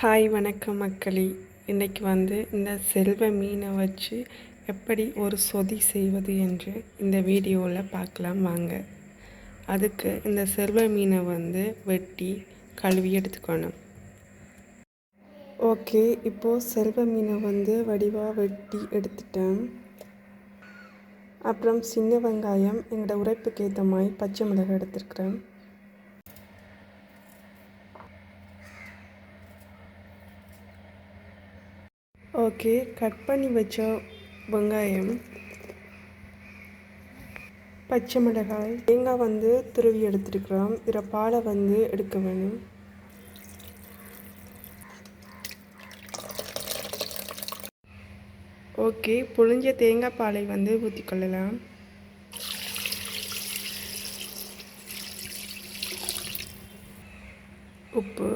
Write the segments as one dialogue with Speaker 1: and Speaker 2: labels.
Speaker 1: Hi வணக்கம் மக்களே. இன்றைக்கி வந்து இந்த செல்வ மீனை வச்சு எப்படி ஒரு சொதி செய்வது என்று இந்த வீடியோவில் பார்க்கலாம் வாங்க. அதுக்கு இந்த செல்வ மீனை வந்து வெட்டி கழுவி எடுத்துக்கணும். ஓகே இப்போது செல்வ மீனை வந்து வடிவாக வெட்டி எடுத்துட்டேன். அப்புறம் சின்ன வெங்காயம் எங்களோட உரைப்புக்கு ஏற்ற மாதிரி பச்சை மிளகாய் எடுத்துருக்குறேன். ஓகே கட் பண்ணி வச்ச வெங்காயம் பச்சை மிளகாய் தேங்காய் வந்து துருவி எடுத்துருக்குறோம். இதில் பாலை வந்து எடுக்க வேணும். ஓகே புளிஞ்ச தேங்காய் பாலை வந்து ஊற்றிக்கொள்ளலாம் உப்பு.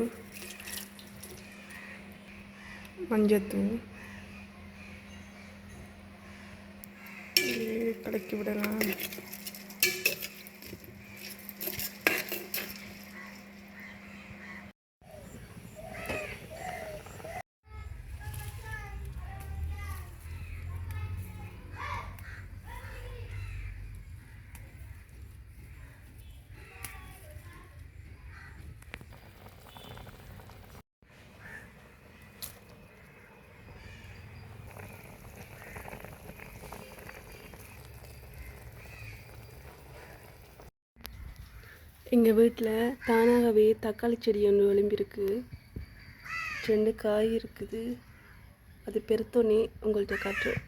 Speaker 1: மஞ்சத்தூள். கலக்கி விடலாம். எங்கள் வீட்டில் தானாகவே தக்காளி செடி ஒன்று விளம்பிருக்கு ரெண்டு காய் இருக்குது. அது பெருத்தோன்னே உங்கள்கிட்ட காட்டுறேன்.